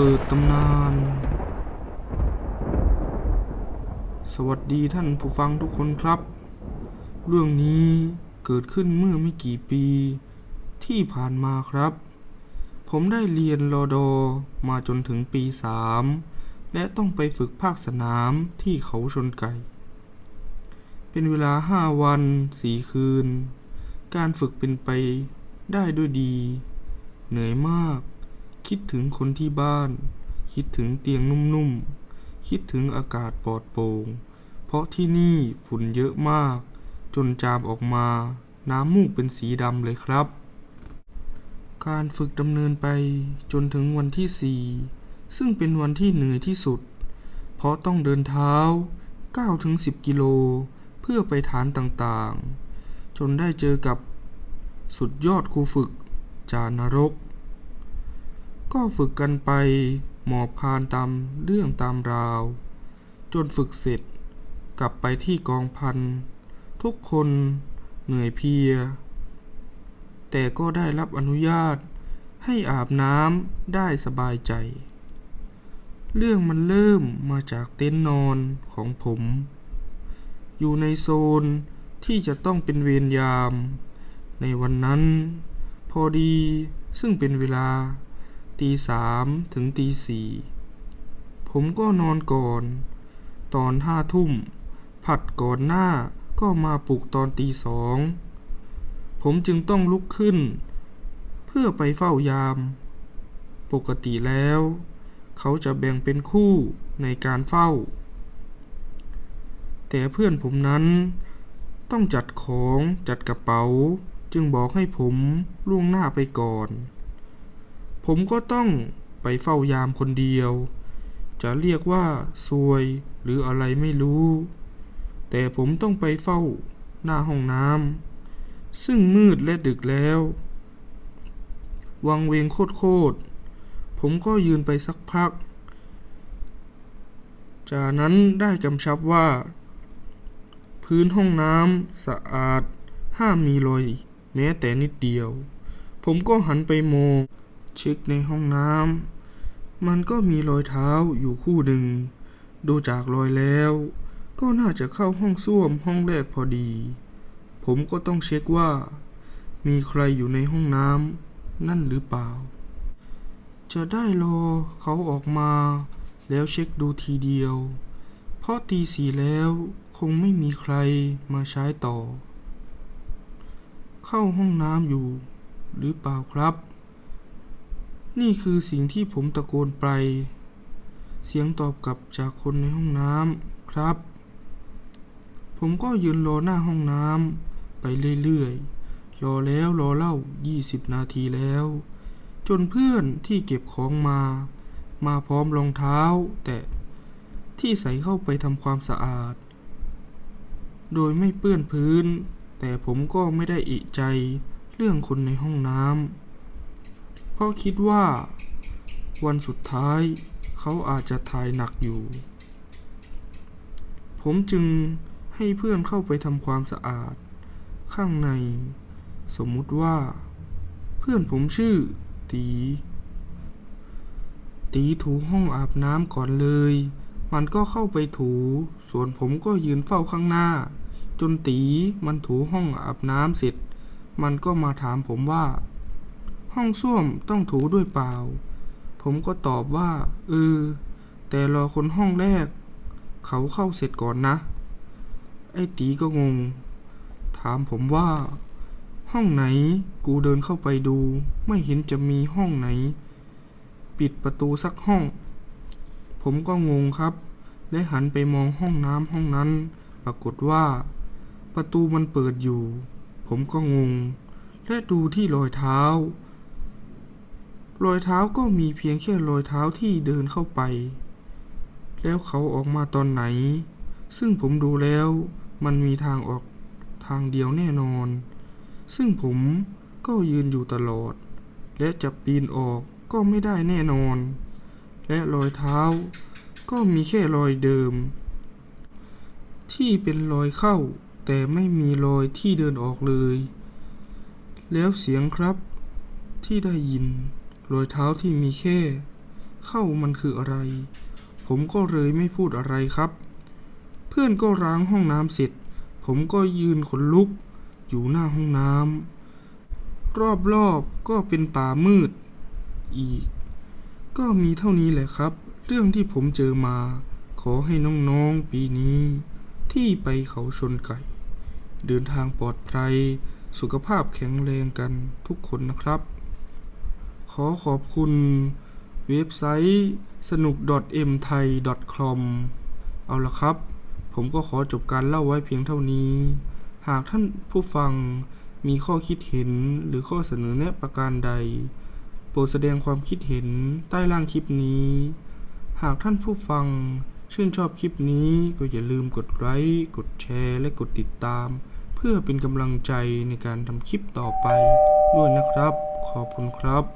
เปิดตำนาน สวัสดีท่านผู้ฟังทุกคนครับ เรื่องนี้เกิดขึ้นเมื่อไม่กี่ปีที่ผ่านมาครับ ผมได้เรียนรอดอมาจนถึงปีสามและต้องไปฝึกภาคสนามที่เขาชนไก่ เป็นเวลาห้าวันสี่คืน การฝึกเป็นไปได้ด้วยดี เหนื่อยมาก คิดถึงคนที่บ้าน คิดถึงเตียงนุ่มๆ คิดถึงอากาศปลอดโปร่ง เพราะที่นี่ฝุ่นเยอะมาก จนจามออกมา น้ำมูกเป็นสีดำเลยครับ การฝึกดำเนินไปจนถึงวันที่สี่ซึ่งเป็นวันที่เหนื่อยที่สุด เพราะต้องเดินเท้า 9-10 กิโล เพื่อไปฐานต่างๆ จนได้เจอกับสุดยอดครูฝึกจานรก ก็ฝึกกันไปหมอบคานตามเรื่องตามราว จนฝึกเสร็จ กลับไปที่กองพัน ทุกคนเหนื่อยเพีย แต่ก็ได้รับอนุญาตให้อาบน้ำได้สบายใจ เรื่องมันเริ่มมาจากเต็นท์นอนของผม อยู่ในโซนที่จะต้องเป็นเวรยาม ในวันนั้น พอดีซึ่งเป็นเวลา ตีสามถึงตีสี่ผมก็นอนก่อน ตอนห้าทุ่ม ผัดก่อนหน้าก็มาปลุกตอนตีสอง ผมจึงต้องลุกขึ้น เพื่อไปเฝ้ายาม ปกติแล้ว เขาจะแบ่งเป็นคู่ในการเฝ้า แต่เพื่อนผมนั้น ต้องจัดของจัดกระเป๋า จึงบอกให้ผมล่วงหน้าไปก่อน ผมก็ต้องไปเฝ้ายามคนเดียว จะเรียกว่าซวยหรืออะไรไม่รู้ แต่ผมต้องไปเฝ้าหน้าห้องน้ำซึ่งมืดและดึกแล้ว วังเวงโคตรๆผมก็ยืนไปสักพัก จากนั้นได้กำชับว่า พื้นห้องน้ำสะอาดห้ามมีรอยแม้แต่นิดเดียว ผมก็หันไปมอง เช็คในห้องน้ำมันก็มีรอยเท้าอยู่คู่หนึ่ง ดูจากรอยแล้ว ก็น่าจะเข้าห้องส้วมห้องแรกพอดี ผมก็ต้องเช็คว่า มีใครอยู่ในห้องน้ำนั่นหรือเปล่า จะได้รอเขาออกมา แล้วเช็คดูทีเดียว เพราะตีสี่แล้วคงไม่มีใครมาใช้ต่อ เข้าห้องน้ำอยู่หรือเปล่าครับ นี่คือสิ่งที่ผมตะโกนไป เสียงตอบกลับจากคนในห้องน้ำครับ ผมก็ยืนรอหน้าห้องน้ำไปเรื่อยๆ รอแล้วรอเล่า 20 นาทีแล้ว จนเพื่อนที่เก็บของมา มาพร้อมรองเท้า แต่ที่ใส่เข้าไปทำความสะอาด โดยไม่เปื้อนพื้น แต่ผมก็ไม่ได้อิใจเรื่องคนในห้องน้ำ เพราะคิดว่า วันสุดท้ายเขาอาจจะถ่ายหนักอยู่ ผมจึงให้เพื่อนเข้าไปทำความสะอาด ข้างใน สมมุติว่า เพื่อนผมชื่อ ตี ตีถูห้องอาบน้ำก่อนเลย มันก็เข้าไปถู ส่วนผมก็ยืนเฝ้าข้างหน้า จนตีมันถูห้องอาบน้ำเสร็จ มันก็มาถามผมว่า ห้องส้วมต้องถูด้วยเปล่า ผมก็ตอบว่า เออ แต่รอคนห้องแรก เขาเข้าเสร็จก่อนนะ ไอ้ตีก็งง ถามผมว่า ห้องไหน กูเดินเข้าไปดู ไม่เห็นจะมีห้องไหน ปิดประตูสักห้อง ผมก็งงครับ และหันไปมองห้องน้ำห้องนั้น ปรากฏว่า ประตูมันเปิดอยู่ ผมก็งง และดูที่รอยเท้า รอยเท้าก็มีเพียงแค่รอยเท้าที่เดินเข้าไป แล้วเขาออกมาตอนไหน ซึ่งผมดูแล้วมันมีทางออกทางเดียวแน่นอน ซึ่งผมก็ยืนอยู่ตลอด และจะปีนออกก็ไม่ได้แน่นอน และรอยเท้าก็มีแค่รอยเดิม ที่เป็นรอยเข้า แต่ไม่มีรอยที่เดินออกเลย แล้วเสียงครับที่ได้ยิน รอยเท้าที่มีแค่ เข้ามันคืออะไร ผมก็เลยไม่พูดอะไรครับ เพื่อนก็ล้างห้องน้ำเสร็จ ผมก็ยืนขนลุก อยู่หน้าห้องน้ำรอบๆก็เป็นป่ามืด อีก ก็มีเท่านี้แหละครับ เรื่องที่ผมเจอมา ขอให้น้องๆปีนี้ ที่ไปเขาชนไก่ เดินทางปลอดภัยสุขภาพแข็งแรงกันทุกคนนะครับ ขอขอบคุณเว็บไซต์สนุก .m thai com เอาละครับ ผมก็ขอจบการเล่าไว้เพียงเท่านี้ หากท่านผู้ฟังมีข้อคิดเห็นหรือข้อเสนอแนะประการใด โปรดแสดงความคิดเห็นใต้ล่างคลิปนี้ หากท่านผู้ฟังชื่นชอบคลิปนี้ก็อย่าลืมกดไลค์กดแชร์ และกดติดตาม เพื่อเป็นกำลังใจในการทำคลิปต่อไปด้วยนะครับ ขอบคุณครับ